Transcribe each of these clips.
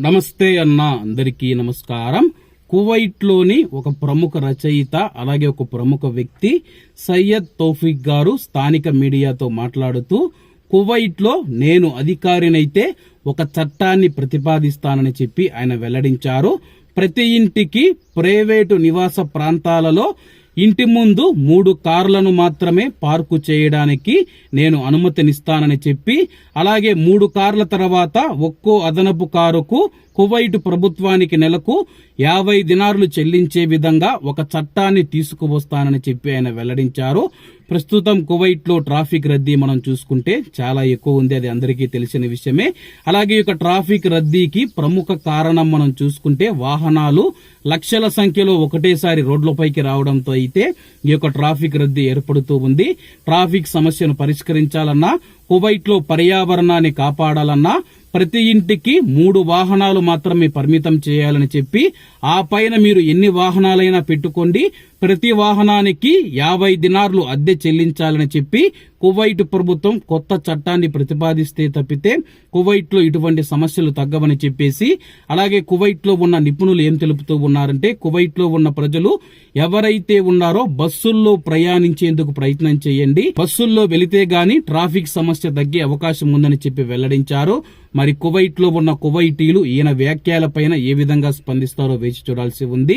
నమస్తే అన్న అందరికీ నమస్కారం. కువైట్లోని ఒక ప్రముఖ రచయిత అలాగే ఒక ప్రముఖ వ్యక్తి సయ్యద్ తౌఫిక్ గారు స్థానిక మీడియాతో మాట్లాడుతూ కువైట్లో నేను అధికారినైతే ఒక చట్టాన్ని ప్రతిపాదిస్తానని చెప్పి ఆయన వెల్లడించారు. ప్రతి ఇంటికి ప్రైవేటు నివాస ప్రాంతాలలో ఇంటి ముందు మూడు కార్లను మాత్రమే పార్కు చేయడానికి నేను అనుమతినిస్తానని చెప్పి అలాగే మూడు కార్ల తర్వాత ఒక్కో అదనపు కారుకు కువైట్ ప్రభుత్వానికి నెలకు యాభై దినారులు చెల్లించే విధంగా ఒక చట్టాన్ని తీసుకువస్తానని చెప్పి ఆయన వెల్లడించారు. ప్రస్తుతం కువైట్లో ట్రాఫిక్ రద్దీ మనం చూసుకుంటే చాలా ఎక్కువ ఉంది అది అందరికీ తెలిసిన విషయమే. అలాగే ఈ యొక్క ట్రాఫిక్ రద్దీకి ప్రముఖ కారణం మనం చూసుకుంటే వాహనాలు లక్షల సంఖ్యలో ఒకటేసారి రోడ్లపైకి రావడంతో అయితే ఈ యొక్క ట్రాఫిక్ రద్దీ ఏర్పడుతూ ఉంది. ట్రాఫిక్ సమస్యను పరిష్కరించాలన్నా కువైట్లో పర్యావరణాన్ని కాపాడాలన్నా ప్రతి ఇంటికి మూడు వాహనాలు మాత్రమే పరిమితం చేయాలని చెప్పి ఆ పైన మీరు ఎన్ని వాహనాలైనా పెట్టుకోండి ప్రతి వాహనానికి యాభై దినార్లు అద్దె చెల్లించాలని చెప్పి కువైట్ ప్రభుత్వం కొత్త చట్టాన్ని ప్రతిపాదిస్తే తప్పితే కువైట్లో ఇటువంటి సమస్యలు తగ్గవని చెప్పేసి అలాగే కువైట్లో ఉన్న నిపుణులు ఏం తెలుపుతూ ఉన్నారంటే కువైట్లో ఉన్న ప్రజలు ఎవరైతే ఉన్నారో బస్సుల్లో ప్రయాణించేందుకు ప్రయత్నం చేయండి బస్సుల్లో వెళితే గాని ట్రాఫిక్ సమస్య తగ్గే అవకాశం ఉందని చెప్పి వెల్లడించారు. మరి కువైట్లో ఉన్న కువైటీలు ఈయన వ్యాఖ్యలపైన ఏ విధంగా స్పందిస్తారో వేచి చూడాల్సి ఉంది.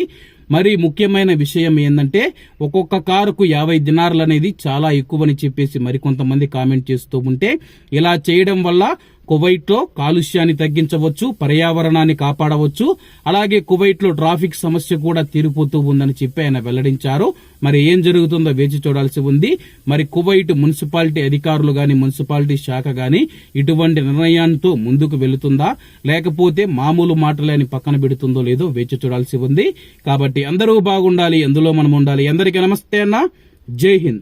మరి ముఖ్యమైన విషయం ఏంటంటే ఒక్కొక్క కారుకు యాభై దినార్లు అనేది చాలా ఎక్కువని చెప్పేసి మరికొంతమంది కామెంట్ చేస్తూ ఉంటే ఇలా చేయడం వల్ల కువైట్లో కాలుష్యాన్ని తగ్గించవచ్చు పర్యావరణాన్ని కాపాడవచ్చు. అలాగే కువైట్లో ట్రాఫిక్ సమస్య కూడా తీరిపోతూ ఉందని చెప్పి ఆయన వెల్లడించారు. మరి ఏం జరుగుతుందో వేచి చూడాల్సి ఉంది. మరి కువైట్ మున్సిపాలిటీ అధికారులు గాని మున్సిపాలిటీ శాఖ గాని ఇటువంటి నిర్ణయంతో ముందుకు వెళుతుందా? లేకపోతే మామూలు మాటలేని పక్కన పెడుతుందో లేదో వేచి చూడాల్సి ఉంది. కాబట్టి అందరూ బాగుండాలి ఎందులో మనం ఉండాలి. అందరికీ నమస్తే అన్న. జై హింద్.